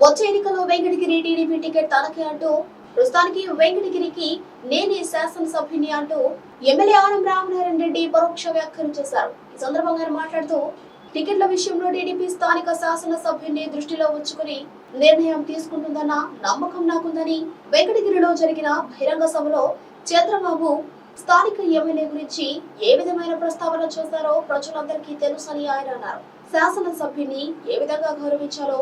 వచ్చే ఎన్నికల్లో Venkatagiri TDP ticket తనకే అంటూ ప్రస్తుతానికి వెంకటగిరికి నేనే శాసనసభ్యుని అంటూ ఎమ్మెల్యే ఆనం రామనారాయణ రెడ్డి పరోక్ష వ్యాఖ్యలు చేశారు. ఈ సందర్భంగా మాట్లాడుతూ టికెట్ల విషయంలో టీడీపీ స్థానిక శాసనసభ్యుని దృష్టిలో ఉంచుకుని నిర్ణయం తీసుకుంటుందన్న నమ్మకం నాకుందని వెంకటగిరిలో జరిగిన బహిరంగ సభలో చంద్రబాబు స్థానిక ఎమ్మెల్యే గురించి ఏ విధమైన ప్రస్తావన చేశారో ప్రజలందరికీ తెలుసని ఆయన అన్నారు. శాసనసభ్యుని ఏ విధంగా గౌరవించాలో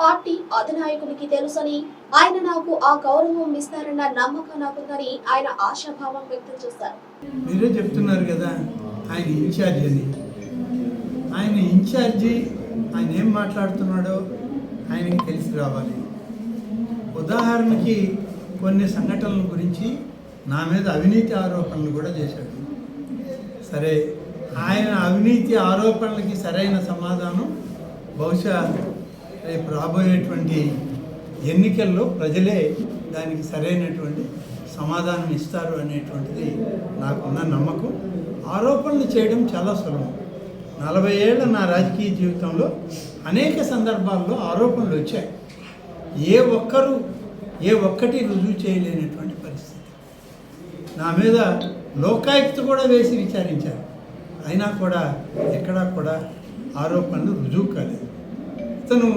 పార్టీ అధినాయకుడికి తెలుసని ఆయన నాకు ఆ గౌరవం ఇస్తారన్న నమ్మకం నాకుందని ఆయన ఆశాభావం వ్యక్తం చేశారు. మీరే చెప్తున్నారు కదా ఆయన ఇన్ఛార్జ్ అని. ఆయన ఇన్ఛార్జి ఆయన ఏం మాట్లాడుతున్నాడో ఆయనకి తెలిసి రావాలి. ఉదాహరణకి కొన్ని సంఘటనల గురించి నా మీద అవినీతి ఆరోపణలు కూడా చేశాడు. సరే ఆయన అవినీతి ఆరోపణలకి సరైన సమాధానం బహుశా రేపు రాబోయేటువంటి ఎన్నికల్లో ప్రజలే దానికి సరైనటువంటి సమాధానం ఇస్తారు అనేటువంటిది నాకున్న నమ్మకం. ఆరోపణలు చేయడం చాలా సులభం. నలభై ఏళ్ళ నా రాజకీయ జీవితంలో అనేక సందర్భాల్లో ఆరోపణలు వచ్చాయి. ఏ ఒక్కరు ఏ ఒక్కటి రుజువు చేయలేనటువంటి పరిస్థితి. నా మీద లోకాయుక్త కూడా వేసి విచారించారు. అయినా కూడా ఎక్కడా కూడా ఆరోపణలు రుజువు కాలేదు. ఇతను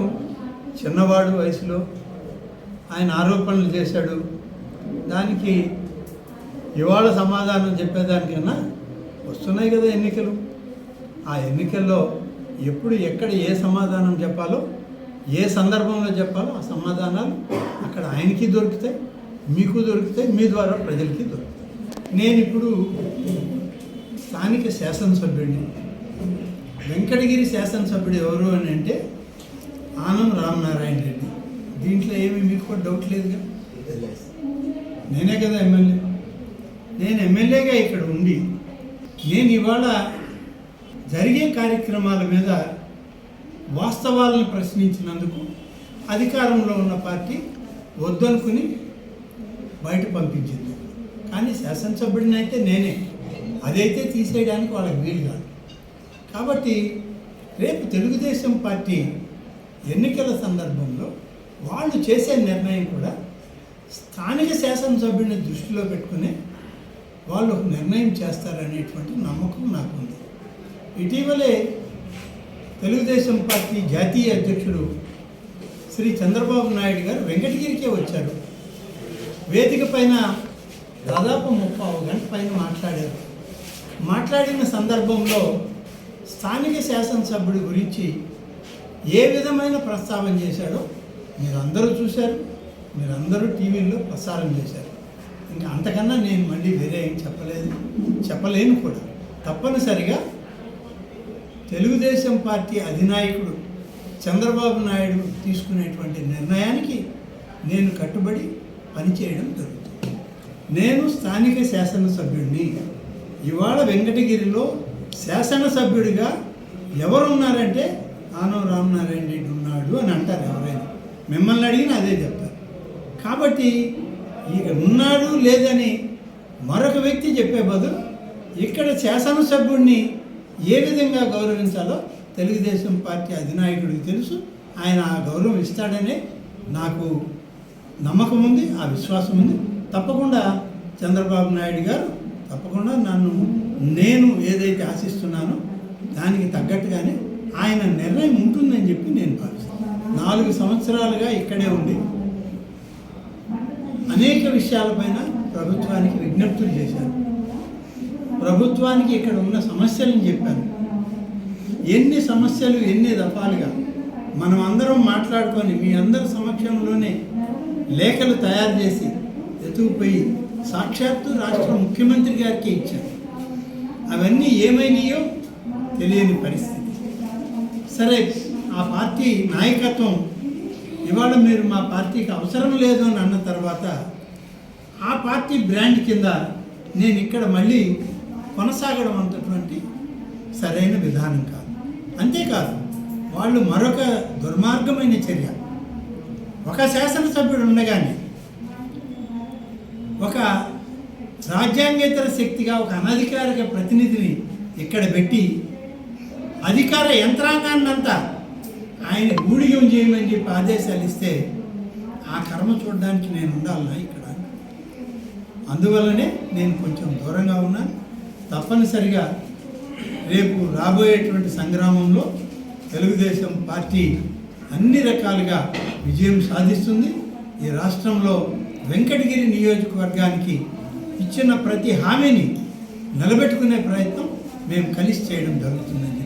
చిన్నవాడు వయసులో ఆయన ఆరోపణలు చేశాడు. దానికి ఇవాళ సమాధానం చెప్పేదానికన్నా వస్తున్నాయి కదా ఎన్నికలు. ఆ ఎన్నికల్లో ఎప్పుడు ఎక్కడ ఏ సమాధానం చెప్పాలో ఏ సందర్భంలో చెప్పాలో ఆ సమాధానాలు అక్కడ ఆయనకి దొరుకుతాయి మీకు దొరుకుతాయి మీ ద్వారా ప్రజలకి దొరుకుతాయి. నేను ఇప్పుడు స్థానిక శాసనసభ్యుడిని. వెంకటగిరి శాసనసభ్యుడు ఎవరు అని అంటే ఆనం రామనారాయణ రెడ్డి. దీంట్లో ఏమి మీకు కూడా డౌట్ లేదుగా? నేనే కదా ఎమ్మెల్యే. నేను ఎమ్మెల్యేగా ఇక్కడ ఉండి నేను ఇవాళ జరిగే కార్యక్రమాల మీద వాస్తవాలను ప్రశ్నించినందుకు అధికారంలో ఉన్న పార్టీ వద్దనుకుని బయట పంపించింది. కానీ శాసనసభ్యుడిని అయితే నేనే. అదైతే తీసేయడానికి వాళ్ళకి వీలు కాదు. కాబట్టి రేపు తెలుగుదేశం పార్టీ ఎన్నికల సందర్భంలో వాళ్ళు చేసే నిర్ణయం కూడా స్థానిక శాసనసభ్యుడిని దృష్టిలో పెట్టుకుని వాళ్ళు ఒక నిర్ణయం చేస్తారనేటువంటి నమ్మకం నాకు ఉంది ఇటీవలే తెలుగుదేశం పార్టీ జాతీయ అధ్యక్షుడు శ్రీ చంద్రబాబు నాయుడు గారు వెంకటగిరికే వచ్చారు. వేదిక పైన దాదాపు ముప్పై గంట పైన మాట్లాడారు. మాట్లాడిన సందర్భంలో స్థానిక శాసనసభ్యుడి గురించి ఏ విధమైన ప్రస్తావన చేశాడో మీరందరూ చూశారు మీరందరూ టీవీల్లో ప్రసారం చేశారు. ఇంకా అంతకన్నా నేను మళ్ళీ వేరే ఏం చెప్పలేదు చెప్పలేను కూడా. తప్పనిసరిగా తెలుగుదేశం పార్టీ అధినాయకుడు చంద్రబాబు నాయుడు తీసుకునేటువంటి నిర్ణయానికి నేను కట్టుబడి పనిచేయడం జరుగుతుంది. నేను స్థానిక శాసనసభ్యుడిని ఇవాళ వెంకటగిరిలో శాసనసభ్యుడిగా ఎవరున్నారంటే ఆనవ రామనారాయణ రెడ్డి ఉన్నాడు అని అంటారు ఎవరైనా. మిమ్మల్ని అడిగినా అదే చెప్తారు. కాబట్టి ఇక ఉన్నాడు లేదని మరొక వ్యక్తి చెప్పే బదులు ఇక్కడ శాసనసభ్యుడిని ఏ విధంగా గౌరవించాలో తెలుగుదేశం పార్టీ అధినాయకుడికి తెలుసు. ఆయన ఆ గౌరవం ఇస్తాడనే నాకు నమ్మకం ఉంది ఆ విశ్వాసం ఉంది. తప్పకుండా చంద్రబాబు నాయుడు గారు తప్పకుండా నన్ను నేను ఏదైతే ఆశిస్తున్నానో దానికి తగ్గట్టుగానే ఆయన నిర్ణయం ఉంటుందని చెప్పి నేను భావిస్తాను నాలుగు సంవత్సరాలుగా ఇక్కడే ఉండి అనేక విషయాలపైన ప్రభుత్వానికి విజ్ఞప్తులు చేశాను. ప్రభుత్వానికి ఇక్కడ ఉన్న సమస్యలను చెప్పాను. ఎన్ని సమస్యలు ఎన్ని దఫాలుగా మనం అందరం మాట్లాడుకొని మీ అందరి సమక్షంలోనే లేఖలు తయారు చేసి ఎత్తుకుపోయి సాక్షాత్తు రాష్ట్ర ముఖ్యమంత్రి గారికి ఇచ్చాను. అవన్నీ ఏమైనాయో తెలియని పరిస్థితి. సరే ఆ పార్టీ నాయకత్వం ఇవాళ మీరు మా పార్టీకి అవసరం లేదు అని అన్న తర్వాత ఆ పార్టీ బ్రాండ్ కింద నేను ఇక్కడ మళ్ళీ కొనసాగడం అంతటువంటి సరైన విధానం కాదు. అంతేకాదు వాళ్ళు మరొక దుర్మార్గమైన చర్య. ఒక శాసనసభ్యుడు ఉండగానే ఒక రాజ్యాంగేతర శక్తిగా ఒక అనధికారిక ప్రతినిధిని ఇక్కడ పెట్టి అధికార యంత్రాంగాన్ని అంతా ఆయన ఊడిగం చేయమని చెప్పి ఆదేశాలు ఇస్తే ఆ కర్మ చూడడానికి నేను ఉండాలన్నా ఇక్కడ. అందువల్లనే నేను కొంచెం దూరంగా ఉన్నాను తప్పనిసరిగా రేపు రాబోయేటువంటి సంగ్రామంలో తెలుగుదేశం పార్టీ అన్ని రకాలుగా విజయం సాధిస్తుంది. ఈ రాష్ట్రంలో వెంకటగిరి నియోజకవర్గానికి ఇచ్చిన ప్రతి హామీని నిలబెట్టుకునే ప్రయత్నం మేము కలిసి చేయడం జరుగుతుందని